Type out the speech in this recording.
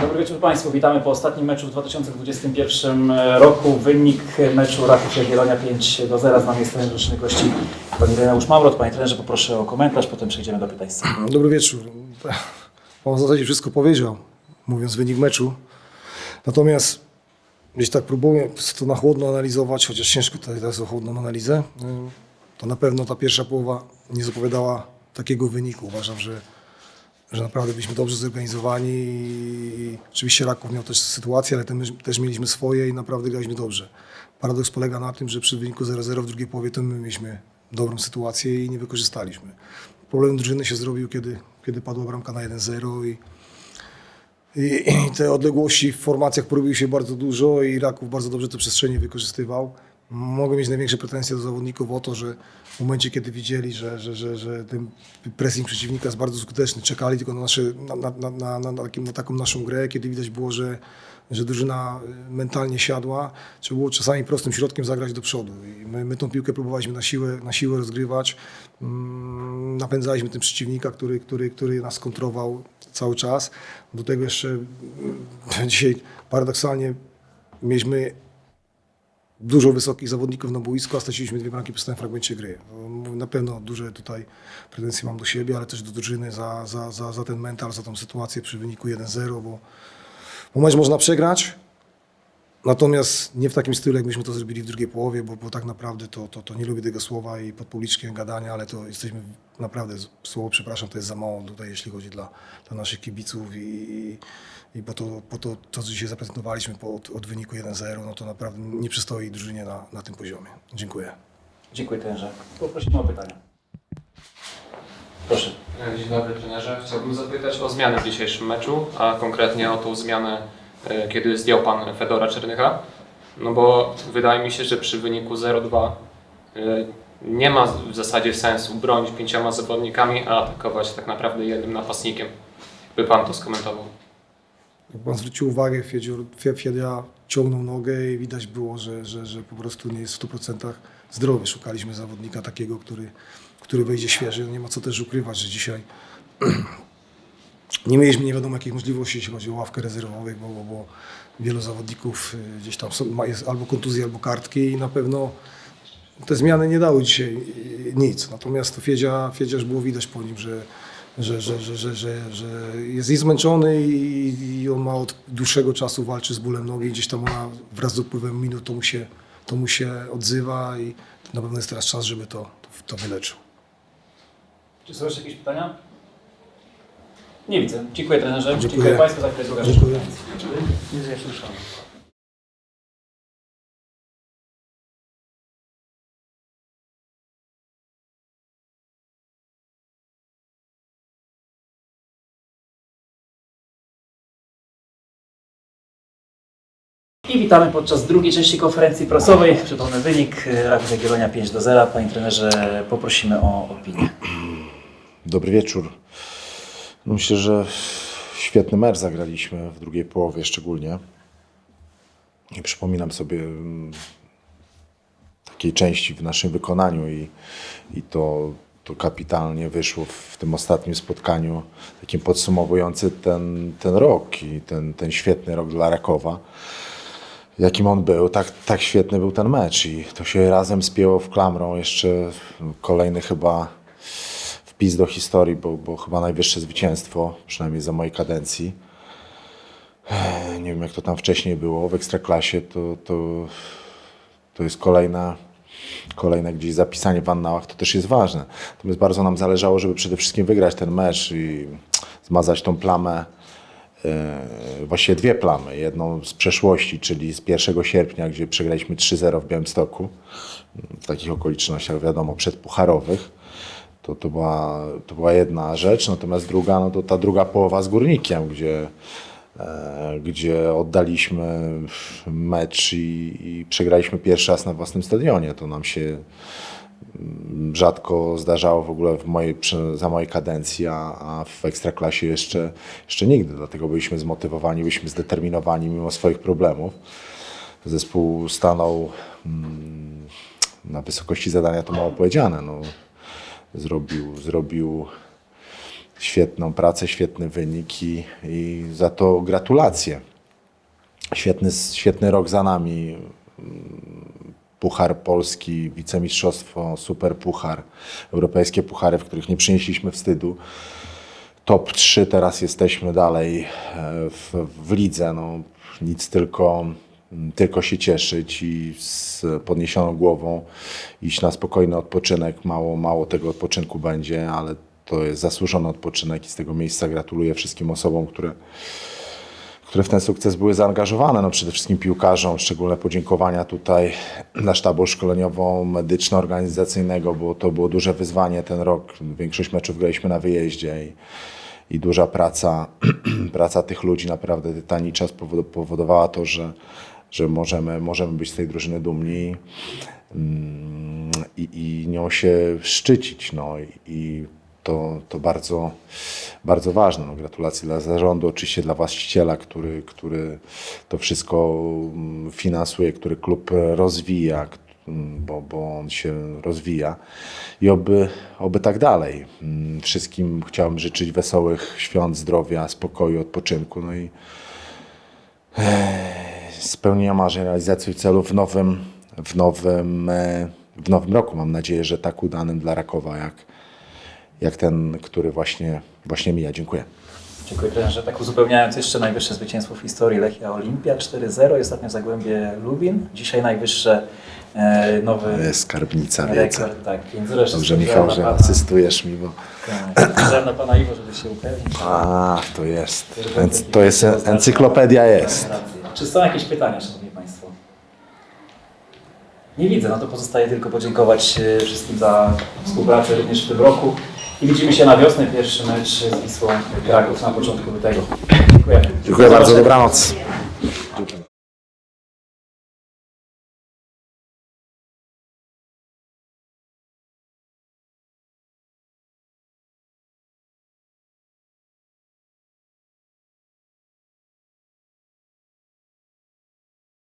Dobry wieczór Państwu, witamy po ostatnim meczu w 2021 roku. Wynik meczu Raków Jagiellonia 5 do 0. Z nami jest trener drużyny gości Pan Ireneusz Mamrot. Panie trenerze, poproszę o komentarz, potem przejdziemy do pytań sali. Dobry wieczór. Pan w zasadzie wszystko powiedział, mówiąc wynik meczu. Natomiast gdzieś tak próbuję to na chłodno analizować, chociaż ciężko tutaj teraz o chłodną analizę. To na pewno ta pierwsza połowa nie zapowiadała takiego wyniku. Uważam, że, że naprawdę byliśmy dobrze zorganizowani i oczywiście Raków miał też sytuację, ale też, mieliśmy swoje i naprawdę graliśmy dobrze. Paradoks polega na tym, że przy wyniku 0-0 w drugiej połowie to my mieliśmy dobrą sytuację i nie wykorzystaliśmy. Problem drużyny się zrobił, kiedy, kiedy padła bramka na 1-0 i, i, i te odległości w formacjach porobiły się bardzo dużo i Raków bardzo dobrze te przestrzenie wykorzystywał. Mogę mieć największe pretensje do zawodników o to, że w momencie, kiedy widzieli, że, że, że, że ten pressing przeciwnika jest bardzo skuteczny, czekali tylko na, nasze, na, na, na, na, na, taką naszą grę, kiedy widać było, że, że drużyna y, mentalnie siadła, trzeba było czasami prostym środkiem zagrać do przodu. I my, my tą piłkę próbowaliśmy na siłę, na siłę rozgrywać. Mm, napędzaliśmy ten przeciwnika, który, który, który nas kontrował cały czas. Do tego jeszcze mm, dzisiaj paradoksalnie mieliśmy dużo wysokich zawodników na boisku, a straciliśmy dwie bramki po stałym fragmencie gry. No, Na pewno duże tutaj pretensje mam do siebie, ale też do drużyny za, za, za, za ten mental, za tą sytuację przy wyniku 1-0, bo, bo mecz można przegrać, natomiast nie w takim stylu, jak myśmy to zrobili w drugiej połowie, bo, bo tak naprawdę to, to, to nie lubię tego słowa i pod publiczkiem gadania, ale to jesteśmy naprawdę, słowo przepraszam, to jest za mało tutaj, jeśli chodzi dla, dla naszych kibiców i, i, bo to, po to, to, co dzisiaj zaprezentowaliśmy po, od, od wyniku 1-0, no to naprawdę nie przystoi drużynie na, na tym poziomie. Dziękuję. Dziękuję trenerze. Poprosimy o pytania. Proszę. Dzień dobry trenerze. Chciałbym zapytać o zmianę w dzisiejszym meczu, a konkretnie o tą zmianę, kiedy zdjął Pan Fedora Czernycha. No bo wydaje mi się, że przy wyniku 0-2 e, nie ma w zasadzie sensu bronić pięcioma zawodnikami, a atakować tak naprawdę jednym napastnikiem. By Pan to skomentował. Jak pan zwrócił uwagę, Fiedzior, ciągnął nogę i widać było, że, że, że po prostu nie jest w 100% zdrowy. Szukaliśmy zawodnika takiego, który, który wejdzie świeży. Nie ma co też ukrywać, że dzisiaj nie mieliśmy nie wiadomo jakich możliwości, jeśli chodzi o ławkę rezerwowych, bo, bo, bo wielu zawodników y, gdzieś tam są, jest albo kontuzje, albo kartki i na pewno te zmiany nie dały dzisiaj y, nic. Natomiast to Fiedzia, Fiedzia już było widać po nim, że, że, że, że, że, że, że jest i zmęczony i, i on ma od dłuższego czasu walczy z bólem nogi. Gdzieś tam ona wraz z upływem minut to mu się, to mu się odzywa i na pewno jest teraz czas, żeby to, to wyleczył. Czy są jeszcze jakieś pytania? Nie widzę. Dziękuję trenerze. Dziękuję. Dziękuję Państwu za chwilę. Dziękuję. Nie słyszałem. I witamy podczas drugiej części konferencji prasowej. Przypomnę wynik e, Raków Jagiellonia 5 do 0. Panie trenerze, poprosimy o opinię. Dobry wieczór. No Myślę, że świetny mecz zagraliśmy w drugiej połowie szczególnie. I przypominam sobie mm, takiej części w naszym wykonaniu i, i to, to kapitalnie wyszło w tym ostatnim spotkaniu, takim podsumowujący ten, ten rok i ten, ten świetny rok dla Rakowa. Jakim on był, tak, tak świetny był ten mecz i to się razem spięło w klamrą. Jeszcze kolejny chyba wpis do historii, bo, bo chyba najwyższe zwycięstwo, przynajmniej za mojej kadencji. Nie wiem, jak to tam wcześniej było w Ekstraklasie, to, to, to jest kolejna, kolejne gdzieś zapisanie w annałach, to też jest ważne. Natomiast bardzo nam zależało, żeby przede wszystkim wygrać ten mecz i zmazać tą plamę, właściwie dwie plamy. Jedną z przeszłości, czyli z 1 sierpnia, gdzie przegraliśmy 3-0 w Białymstoku, w takich okolicznościach, wiadomo, przedpucharowych. To, to, była, to była jedna rzecz, natomiast druga, no to ta druga połowa z Górnikiem, gdzie, e, gdzie oddaliśmy mecz i, i przegraliśmy pierwszy raz na własnym stadionie. To nam się mm, rzadko zdarzało w ogóle w mojej, za mojej kadencji, a, a w Ekstraklasie jeszcze, jeszcze nigdy. Dlatego byliśmy zmotywowani, byliśmy zdeterminowani mimo swoich problemów. Zespół stanął mm, na wysokości zadania, to mało powiedziane. No, zrobił, zrobił świetną pracę, świetny wynik i, i za to gratulacje. Świetny, świetny rok za nami. Puchar Polski, wicemistrzostwo, super puchar, europejskie puchary, w których nie przynieśliśmy wstydu. Top 3 teraz jesteśmy dalej e, w, w lidze. No, nic tylko, tylko się cieszyć i z podniesioną głową iść na spokojny odpoczynek. Mało, mało tego odpoczynku będzie, ale to jest zasłużony odpoczynek i z tego miejsca gratuluję wszystkim osobom, które, które w ten sukces były zaangażowane. No przede wszystkim piłkarzom, szczególne podziękowania tutaj dla sztabu szkoleniowo-medyczno-organizacyjnego, bo to było duże wyzwanie ten rok. Większość meczów graliśmy na wyjeździe i, i duża praca, praca tych ludzi, naprawdę tytanicza spowodo- powodowała to, że, że możemy, możemy być z tej drużyny dumni mm, i, i nią się szczycić. No, i, to, to bardzo, bardzo ważne. No, gratulacje dla zarządu, oczywiście dla właściciela, który, który to wszystko mm, finansuje, który klub rozwija, mm, bo, bo on się rozwija i oby, oby tak dalej. Wszystkim chciałbym życzyć wesołych świąt, zdrowia, spokoju, odpoczynku, no i spełnienia marzeń, realizacji celów w nowym, w nowym, e, w nowym roku. Mam nadzieję, że tak udanym dla Rakowa, jak, jak ten, który właśnie, właśnie mija. Dziękuję. Dziękuję trenerze. Tak uzupełniając jeszcze najwyższe zwycięstwo w historii Lechia Olimpia 4-0 i ostatnio Zagłębie Lubin. Dzisiaj najwyższe e, nowy Skarbnica rekord. Tak, 5-0 jeszcze Dobrze, Michał, że pana- asystujesz mi, bo... tak, na Pana Iwo, żeby się upewnić. A, to jest. To jest encyklopedia jest. Czy są jakieś pytania, Szanowni Państwo? Nie widzę, no to pozostaje tylko podziękować e, wszystkim za współpracę również w tym roku. I widzimy się na wiosnę, pierwszy mecz z Wisłą Kraków na początku lutego. Dziękujemy. Dziękuję bardzo, dobranoc.